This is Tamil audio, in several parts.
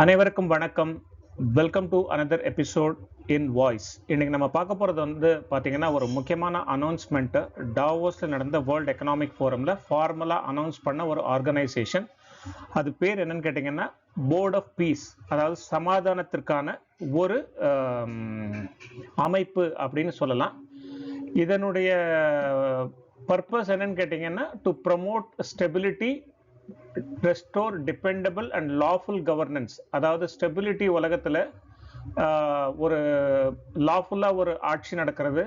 அனைவருக்கும் வணக்கம். Welcome to another episode in voice இன்னைக்கு நம்ம பார்க்க போகிறது வந்து பார்த்தீங்கன்னா ஒரு முக்கியமான அனௌன்ஸ்மெண்ட்டு டாவோஸில் நடந்த வேர்ல்ட் எக்கனாமிக் ஃபோரமில் ஃபார்மலாக அனௌன்ஸ் பண்ண ஒரு ஆர்கனைசேஷன் அது பேர் என்னன்னு கேட்டிங்கன்னா போர்ட் ஆஃப் பீஸ் அதாவது சமாதானத்திற்கான ஒரு அமைப்பு அப்படின்னு சொல்லலாம். இதனுடைய பர்பஸ் என்னன்னு கேட்டிங்கன்னா to promote stability restore dependable and lawful governance அதாவது ஸ்டெபிலிட்டி உலகத்தில் ஒரு லாஃபுல்லாக ஒரு ஆட்சி நடக்கிறது.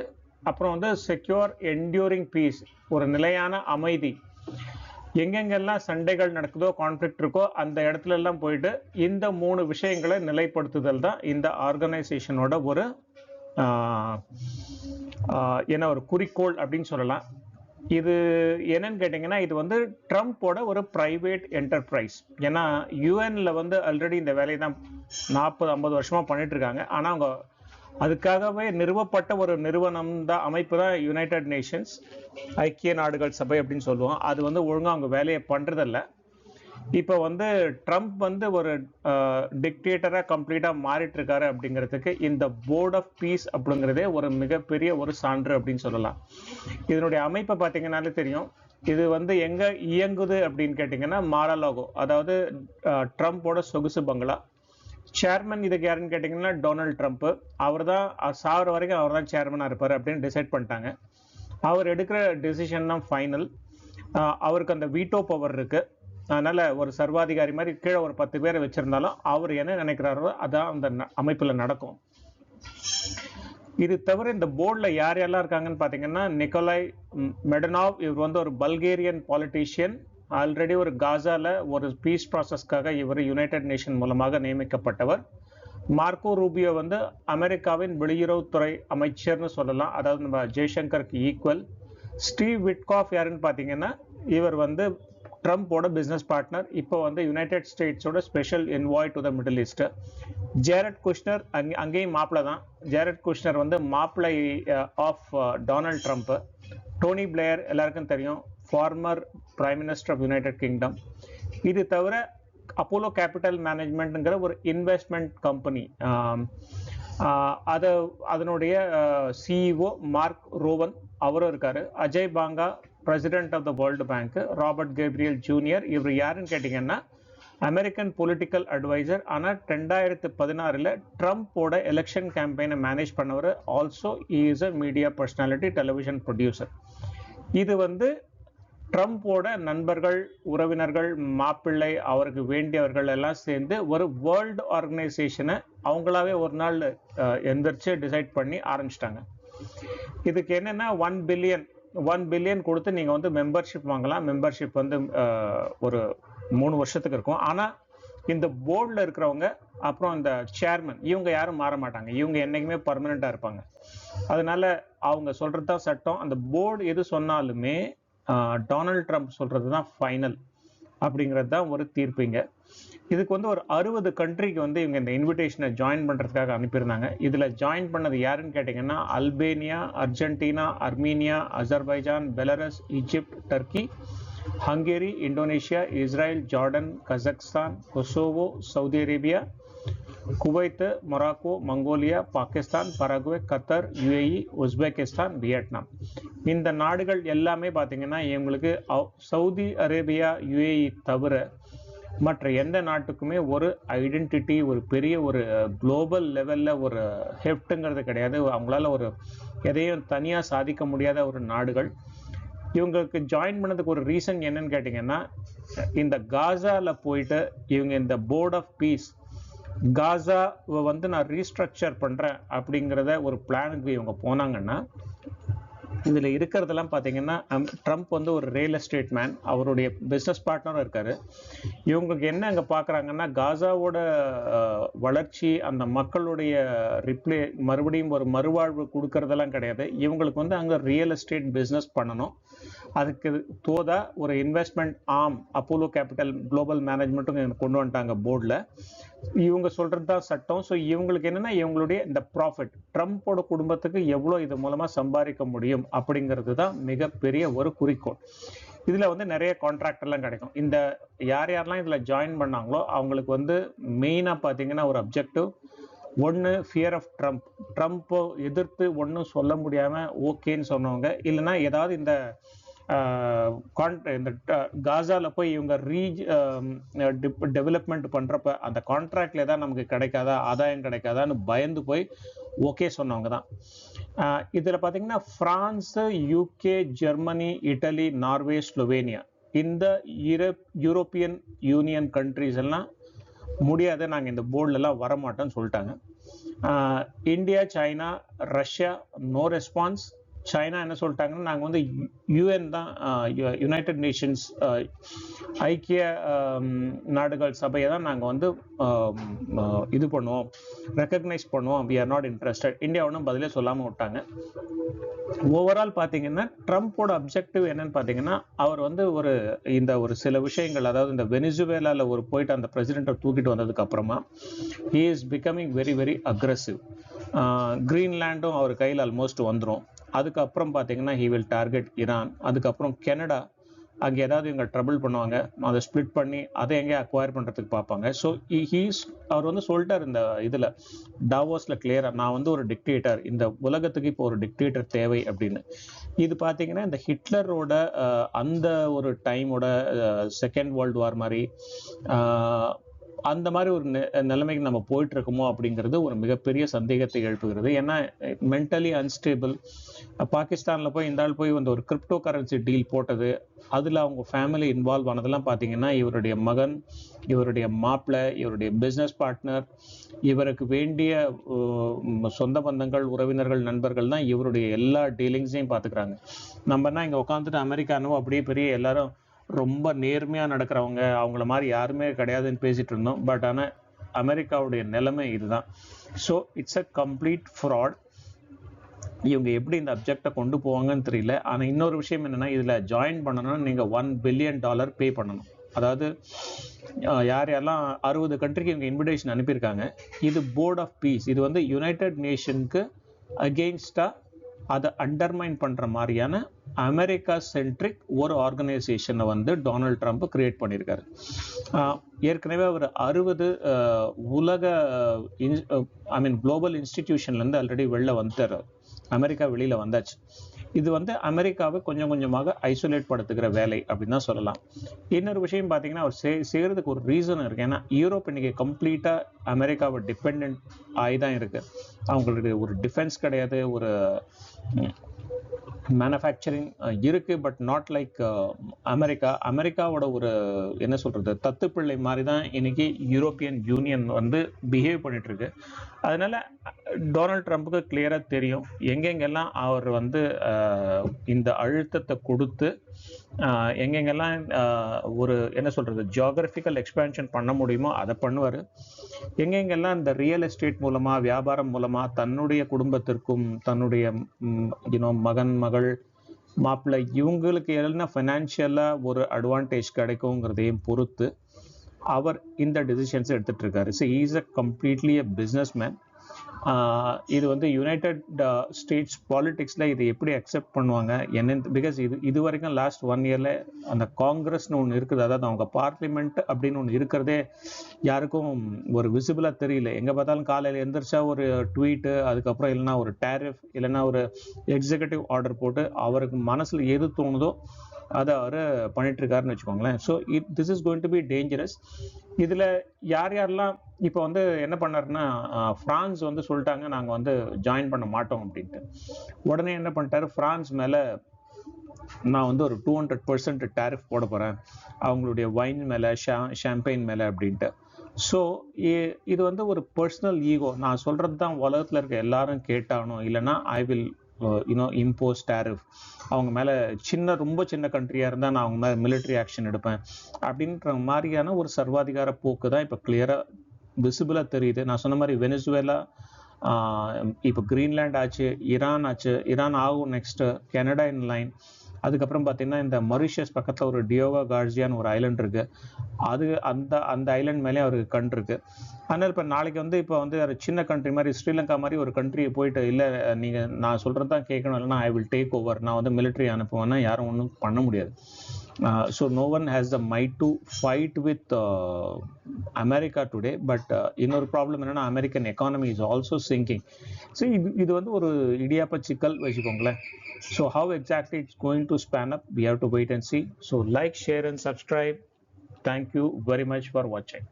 அப்புறம் வந்து செக்யூர் என்டியூரிங் பீஸ் ஒரு நிலையான அமைதி. எங்கெங்கெல்லாம் சண்டைகள் நடக்குதோ கான்ஃப்ளிக்ட் இருக்கோ அந்த இடத்துல எல்லாம் போயிட்டு இந்த மூணு விஷயங்களை நிலைப்படுத்துதல் தான் இந்த ஆர்கனைசேஷனோட ஒரு என்ன ஒரு குறிக்கோள் அப்படின்னு சொல்லலாம். இது என்னன்னு கேட்டிங்கன்னா இது வந்து ட்ரம்ப்போட ஒரு பிரைவேட் என்டர்பிரைஸ் ஏன்னா யூஎன்ல வந்து ஆல்ரெடி இந்த வேலையை தான் நாற்பது ஐம்பது வருஷமா பண்ணிட்டு இருக்காங்க ஆனால் அவங்க அதுக்காகவே நிறுவப்பட்ட ஒரு நிறுவனம் தான் அமைப்பு தான் யுனைடெட் நேஷன்ஸ் ஐக்கிய நாடுகள் சபை அப்படின்னு சொல்லுவோம். அது வந்து ஒழுங்காக அவங்க வேலையை பண்றதில்ல. இப்போ வந்து ட்ரம்ப் வந்து ஒரு டிக்டேட்டராக கம்ப்ளீட்டாக மாறிட்டு இருக்காரு அப்படிங்கிறதுக்கு இந்த போர்ட் ஆஃப் பீஸ் அப்படிங்கிறதே ஒரு மிகப்பெரிய ஒரு சான்று அப்படின்னு சொல்லலாம். இதனுடைய அமைப்பை பார்த்தீங்கன்னாலே தெரியும். இது வந்து எங்க இயங்குது அப்படின்னு கேட்டிங்கன்னா மாரலாகோ அதாவது ட்ரம்ப்போட சொகுசு பங்களா. சேர்மன் இதுக்கு யாருன்னு கேட்டிங்கன்னா டொனால்ட் ட்ரம்ப் அவர் தான் சாகிற வரைக்கும் அவர் தான் சேர்மனாக இருப்பார் அப்படின்னு டிசைட் பண்ணிட்டாங்க. அவர் எடுக்கிற டெசிஷன் தான் ஃபைனல் அவருக்கு அந்த வீட்டோ பவர் இருக்குது அதனால் ஒரு சர்வாதிகாரி மாதிரி கீழே ஒரு பத்து பேரை வச்சிருந்தாலும் அவர் என்ன நினைக்கிறாரோ அதான் அந்த ந- நடக்கும். இது தவிர இந்த போர்டில் யார் யாரெல்லாம் இருக்காங்கன்னு பார்த்தீங்கன்னா நிக்கோலாய் மெடனாவ் இவர் வந்து ஒரு பல்கேரியன் பாலிட்டிஷியன் ஆல்ரெடி ஒரு காசாவில் ஒரு பீஸ் ப்ராசஸ்க்காக இவர் யுனைடெட் நேஷன் மூலமாக நியமிக்கப்பட்டவர். மார்க்கோ ரூபியோ வந்து அமெரிக்காவின் வெளியுறவுத்துறை அமைச்சர்னு சொல்லலாம். அதாவது நம்ம ஜெய்சங்கருக்கு ஈக்குவல் ஸ்டீவ் விட்காஃப் யாருன்னு பார்த்தீங்கன்னா இவர் வந்து ட்ரம்ப்போட பிஸ்னஸ் பார்ட்னர் இப்போ வந்து United ஸ்டேட்ஸோட special envoy to the Middle East Jared Kushner அங்கே அங்கேயும் மாப்பிள தான். ஜேரட் குஷ்னர் வந்து மாப்பிள்ளை of Donald Trump Tony Blair எல்லாருக்கும் தெரியும். Former prime minister of United Kingdom இது தவிர அப்போலோ கேபிட்டல் மேனேஜ்மெண்ட்டுங்கிற ஒரு இன்வெஸ்ட்மெண்ட் கம்பெனி அதை அதனுடைய சிஇஓ மார்க் ரோவன் அவரும் இருக்காரு. Ajay Banga president of the world bank Robert Gabriel junior இவர் யாருன்னு கேட்டிங்கன்னா அமெரிக்கன் பொலிட்டிக்கல் அட்வைசர் ஆனால் ரெண்டாயிரத்து பதினாறில் ட்ரம்ப்போட எலெக்ஷன் கேம்பெயினை மேனேஜ் பண்ணவர். Also is a media personality television producer இது வந்து ட்ரம்ப்போட நண்பர்கள் உறவினர்கள் மாப்பிள்ளை அவருக்கு வேண்டியவர்கள் எல்லாம் சேர்ந்து ஒரு வேர்ல்டு ஆர்கனைசேஷனை அவங்களாவே ஒரு நாள் எந்திரிச்சு டிசைட் பண்ணி ஆரம்பிச்சிட்டாங்க. இதுக்கு என்னன்னா ஒன் பில்லியன் ஒன் பில்லியன் கொடுத்து நீங்கள் வந்து மெம்பர்ஷிப் வாங்கலாம். மெம்பர்ஷிப் வந்து ஒரு மூணு வருஷத்துக்கு இருக்கும். ஆனால் இந்த போர்டில் இருக்கிறவங்க அப்புறம் இந்த சேர்மன் இவங்க யாரும் மாற மாட்டாங்க. இவங்க என்றைக்குமே பர்மனெண்ட்டாக இருப்பாங்க. அதனால அவங்க சொல்கிறது தான் சட்டம். அந்த போர்டு எது சொன்னாலுமே டொனால்ட் ட்ரம்ப் சொல்கிறது தான் ஃபைனல் அப்படிங்கிறது தான் ஒரு தீர்ப்புங்க இதுக்கு வந்து ஒரு அறுபது கண்ட்ரிக்கு வந்து இவங்க இந்த இன்விடேஷனை ஜாயின் பண்றதுக்காக அனுப்பியிருந்தாங்க. இதுல ஜாயின் பண்ணது யாருன்னு கேட்டிங்கன்னா Albania Argentina Armenia Azerbaijan Belarus Egypt Turkey Hungary Indonesia Israel Jordan Kazakhstan Kosovo Saudi Arabia Kuwait Morocco Mongolia Pakistan Paraguay Qatar UAE Uzbekistan Vietnam. இந்த நாடுகள் எல்லாமே பார்த்தீங்கன்னா இவங்களுக்கு சவுதி அரேபியா யுஏஇ தவிர மற்ற எந்த நாட்டுக்குமே ஒரு ஐடென்டிட்டி ஒரு பெரிய ஒரு குளோபல் லெவலில் ஒரு ஹெஃப்ட்டுங்கிறது கிடையாது. அவங்களால ஒரு எதையும் தனியாக சாதிக்க முடியாத ஒரு நாடுகள். இவங்களுக்கு ஜாயின் பண்ணதுக்கு ஒரு ரீசன் என்னன்னு கேட்டிங்கன்னா இந்த காசாவில் போயிட்டு இவங்க இந்த போர்ட் ஆஃப் பீஸ் காசாவை வந்து நான் ரீஸ்ட்ரக்சர் பண்ணுறேன் அப்படிங்கிறத ஒரு பிளானுக்கு இவங்க போனாங்கன்னா இதுல இருக்கிறதெல்லாம் பாத்தீங்கன்னா ட்ரம்ப் வந்து ஒரு ரியல் எஸ்டேட் மேன் அவருடைய பிசினஸ் பார்ட்னரும் இருக்காரு. இவங்களுக்கு என்ன அங்க பாக்குறாங்கன்னா காசாவோட வளர்ச்சி அந்த மக்களுடைய ரிப்ளே மறுபடியும் ஒரு மறுவாழ்வு கொடுக்கறதெல்லாம் கிடையாது. இவங்களுக்கு வந்து அங்க ரியல் எஸ்டேட் பிசினஸ் பண்ணணும். அதுக்கு தோதா ஒரு இன்வெஸ்ட்மெண்ட் ஆம் அப்போலோ கேபிட்டல் குளோபல் மேனேஜ்மெண்ட்டும் கொண்டு வந்துட்டாங்க போர்டில் இவங்க சொல்கிறது தான் சட்டம். ஸோ இவங்களுக்கு என்னென்னா இவங்களுடைய இந்த ப்ராஃபிட் ட்ரம்ப்போட குடும்பத்துக்கு எவ்வளோ இது மூலமாக சம்பாதிக்க முடியும் அப்படிங்கிறது தான் மிகப்பெரிய ஒரு குறிக்கோள். இதில் வந்து நிறைய கான்ட்ராக்ட் எல்லாம் கிடைக்கும். இந்த யார் யாரெல்லாம் இதில் ஜாயின் பண்ணாங்களோ அவங்களுக்கு வந்து மெயினாக பார்த்தீங்கன்னா ஒரு அப்ஜெக்டிவ் ஒன்று ஃபியர் ஆஃப் ட்ரம்ப் ட்ரம்ப்போ எதிர்த்து ஒன்றும் சொல்ல முடியாமல் ஓகேன்னு சொன்னவங்க. இல்லைன்னா ஏதாவது இந்த இந்த காசாவில் போய் இவங்க ரீஜ் டெவலப்மெண்ட் பண்ணுறப்ப அந்த கான்ட்ராக்டில் தான் நமக்கு கிடைக்காதா ஆதாயம் கிடைக்காதான்னு பயந்து போய் ஓகே சொன்னவங்க தான். இதில் பார்த்தீங்கன்னா France UK Germany Italy Norway Slovenia இந்த யூரோப் யூரோப்பியன் யூனியன் கண்ட்ரிஸ் எல்லாம் முடியாது நாங்கள் இந்த போர்டிலலாம் வரமாட்டோம்னு சொல்லிட்டாங்க. India China Russia no response China என்ன சொல்லிட்டாங்கன்னா நாங்கள் வந்து யூஎன் தான் யுனைடெட் நேஷன்ஸ் ஐக்கிய நாடுகள் சபையை தான் நாங்கள் வந்து இது பண்ணுவோம் ரெக்கக்னைஸ் பண்ணுவோம். We are not interested India ஒன்றும் பதிலே சொல்லாமல் விட்டாங்க. ஓவரால் பார்த்தீங்கன்னா ட்ரம்ப்போட அப்ஜெக்டிவ் என்னன்னு பார்த்தீங்கன்னா அவர் வந்து ஒரு இந்த ஒரு சில விஷயங்கள் அதாவது இந்த வெனிசுவேலாவில் ஒரு போயிட்டு அந்த பிரசிடெண்ட்டை தூக்கிட்டு வந்ததுக்கு அப்புறமா he is becoming very very aggressive கிரீன்லேண்டும் அவர் கையில் ஆல்மோஸ்ட் வந்துடும் அதுக்கப்புறம் பார்த்தீங்கன்னா ஹீ வில் டார்கெட் ஈரான் அதுக்கப்புறம் கெனடா. அங்கே ஏதாவது இவங்க ட்ரபிள் பண்ணுவாங்க. அதை ஸ்ப்ளிட் பண்ணி அதை எங்கே அக்வயர் பண்ணுறதுக்கு பார்ப்பாங்க. ஸோ ஹீஸ் அவர் வந்து சொல்லிட்டார் இந்த இதில். டாவோஸில் கிளியராக நான் வந்து ஒரு டிக்டேட்டர் இந்த உலகத்துக்கு இப்போ ஒரு டிக்டேட்டர் தேவை அப்படின்னு. இது பார்த்தீங்கன்னா இந்த ஹிட்லரோட அந்த ஒரு டைமோட செகண்ட் வேர்ல்டு வார் மாதிரி அந்த மாதிரி ஒரு நிலைமைக்கு நம்ம போயிட்டு இருக்கோமோ அப்படிங்கிறது ஒரு மிகப்பெரிய சந்தேகத்தை எழுப்புகிறது. ஏன்னா மென்டலி அன்ஸ்டேபிள் பாகிஸ்தானில் போய் இந்த ஆள் போய் வந்து ஒரு கிரிப்டோ கரன்சி டீல் போட்டது அதில் அவங்க ஃபேமிலி இன்வால்வ் ஆனதெல்லாம் பார்த்தீங்கன்னா இவருடைய மகன் இவருடைய மாப்பிள்ளை இவருடைய பிஸ்னஸ் பார்ட்னர் இவருக்கு வேண்டிய சொந்த பந்தங்கள் உறவினர்கள் நண்பர்கள் தான் இவருடைய எல்லா டீலிங்ஸையும் பார்த்துக்கிறாங்க நம்மனா இங்கே உட்காந்துட்டு அமெரிக்கானோ அப்படியே பெரிய எல்லாரும் ரொம்ப நேர்மையாக நடக்கிறவங்க அவங்கள மாதிரி யாருமே கிடையாதுன்னு பேசிட்டு இருந்தோம். பட் ஆனால் அமெரிக்காவுடைய நிலைமை இதுதான். So it's a complete fraud இவங்க எப்படி இந்த அப்ஜெக்டை கொண்டு போவாங்கன்னு தெரியல. ஆனால் இன்னொரு விஷயம் என்னென்னா இதில் ஜாயின் பண்ணணும்னா நீங்கள் ஒன் பில்லியன் டாலர் பே பண்ணணும். அதாவது யார் யாரெல்லாம் அறுபது கண்ட்ரிக்கு இவங்க இன்விடேஷன் அனுப்பியிருக்காங்க இது போர்ட் ஆஃப் பீஸ் இது வந்து யுனைடெட் நேஷனுக்கு அகெயின்ஸ்டாக அதை அண்டர்மைன் பண்ணுற மாதிரியான அமெரிக்கா சென்ட்ரிக் ஒரு ஆர்கனைசேஷனை வந்து டொனால்ட் ட்ரம்ப் கிரியேட் பண்ணியிருக்காரு ஏற்கனவே அவர் அறுபது உலக ஐ மீன் குளோபல் இன்ஸ்டிடியூஷன்லேருந்து ஆல்ரெடி வெளில வந்துட்டார். அமெரிக்கா வெளியில் வந்தாச்சு. இது வந்து அமெரிக்காவை கொஞ்சம் கொஞ்சமாக ஐசோலேட் படுத்துகிற வேலை அப்படின்னு தான் சொல்லலாம். இன்னொரு விஷயம் பார்த்தீங்கன்னா அவர் சே செய்கிறதுக்கு ஒரு ரீசன் இருக்குது ஏன்னா யூரோப் இன்னைக்கு கம்ப்ளீட்டாக அமெரிக்காவை டிபெண்ட் ஆகி தான் இருக்குது அவங்களுக்கு ஒரு டிஃபென்ஸ் கிடையாது. ஒரு மேனுஃபேக்சரிங் இருக்குது பட் நாட் லைக் அமெரிக்கா. அமெரிக்காவோட ஒரு என்ன சொல்றது தத்துப்பிள்ளை மாதிரி தான் இன்னைக்கு யூரோப்பியன் யூனியன் வந்து பிஹேவ் பண்ணிகிட்ருக்கு அதனால் அதனால டொனால்ட் ட்ரம்ப்புக்கு கிளியராக தெரியும். எங்கெங்கெல்லாம் அவர் வந்து இந்த அழுத்தத்தை கொடுத்து எங்கெங்கெல்லாம் ஒரு என்ன சொல்றது ஜியாகிரபிக்கல் எக்ஸ்பேன்ஷன் பண்ண முடியுமோ அதை பண்ணுவார். எங்கெங்கெல்லாம் இந்த ரியல் எஸ்டேட் மூலமா வியாபாரம் மூலமா தன்னுடைய குடும்பத்திற்கும் தன்னுடைய யூனோ மகன் மகள் மாப்பிள்ளை இவங்களுக்கு என்ன ஃபினான்ஷியலாக ஒரு அட்வான்டேஜ் கிடைக்குங்கிறதையும் பொறுத்து அவர் இந்த decisions எடுத்துகிட்ருக்காரு so is a completely a business man இது வந்து யுனைடெட் ஸ்டேட்ஸ் பாலிடிக்ஸில் இது எப்படி அக்செப்ட் பண்ணுவாங்க? என்ன பிகாஸ் இது இது வரைக்கும் லாஸ்ட் ஒன் இயரில் அந்த காங்கிரஸ்னு ஒன்று இருக்குது. அதாவது அவங்க பார்லிமெண்ட் அப்படின்னு ஒன்று இருக்கிறதே யாருக்கும் ஒரு விசிபிளாக தெரியல. எங்கே பார்த்தாலும் காலையில் எந்திரிச்சா ஒரு ட்வீட்டு அதுக்கப்புறம் இல்லைன்னா ஒரு டேரிஃப் இல்லைன்னா ஒரு எக்ஸிகூட்டிவ் ஆர்டர் போட்டு அவருக்கு மனசில் எது தோணுதோ அதை அவர் பண்ணிட்டுருக்காருன்னு வச்சுக்கோங்களேன். So it this is going to be dangerous இதில் யார் யாரெல்லாம் இப்போ வந்து என்ன பண்ணாருன்னா ஃப்ரான்ஸ் வந்து சொல்லிட்டாங்க நாங்கள் வந்து ஜாயின் பண்ண மாட்டோம் அப்படின்ட்டு. உடனே என்ன பண்ணிட்டாரு? ஃப்ரான்ஸ் மேலே நான் வந்து ஒரு டூ ஹண்ட்ரட் பர்சன்ட் டேரிஃப் போட போகிறேன் அவங்களுடைய வைன் மேலே ஷா ஷாம்பெயின் மேலே அப்படின்ட்டு. ஸோ இது வந்து ஒரு பர்சனல் ஈகோ நான் சொல்கிறது தான் உலகத்தில் இருக்க எல்லாரும் கேட்டானோ இல்லைன்னா I will you know impose tariff அவங்க மேலே சின்ன ரொம்ப சின்ன கண்ட்ரியாக இருந்தால் நான் அவங்க மேலே மிலிட்ரி ஆக்ஷன் எடுப்பேன். அப்படின்ற மாதிரியான ஒரு சர்வாதிகார போக்கு தான் இப்போ கிளியராக விசிபிளாக தெரியுது. நான் சொன்ன மாதிரி வெனிசுவேலா இப்போ கிரீன்லேண்ட் ஆச்சு ஈரான் ஆச்சு ஈரான் ஆகும் நெக்ஸ்ட்டு கனடா இன் லைன் அதுக்கப்புறம் பார்த்தீங்கன்னா இந்த மொரிஷியஸ் பக்கத்தில் ஒரு டியோகா கார்ஜியான்னு ஒரு ஐலண்ட் இருக்கு. அது அந்த அந்த ஐலண்ட் மேலே அவருக்கு கண் இருக்கு. அதனால் இப்போ நாளைக்கு வந்து இப்போ வந்து ஒரு சின்ன கண்ட்ரி மாதிரி ஸ்ரீலங்கா மாதிரி ஒரு கண்ட்ரியை போயிட்டு இல்லை நீங்கள் நான் சொல்கிறது தான் கேட்கணும். இல்லைன்னா ஐ வில் டேக் ஓவர் நான் வந்து மிலிட்ரி அனுப்புவேன்னா யாரும் ஒன்றும் பண்ண முடியாது. Uh, so no one has the might to fight with uh, America today. But uh, இன்னொரு ப்ராப்ளம் என்னன்னா American economy is also sinking so இது இது வந்து ஒரு இடியாப்ப சிக்கல் வச்சுக்கோங்களேன். So how exactly it's going to span up we have to wait and see so like share and subscribe thank you very much for வாட்சிங்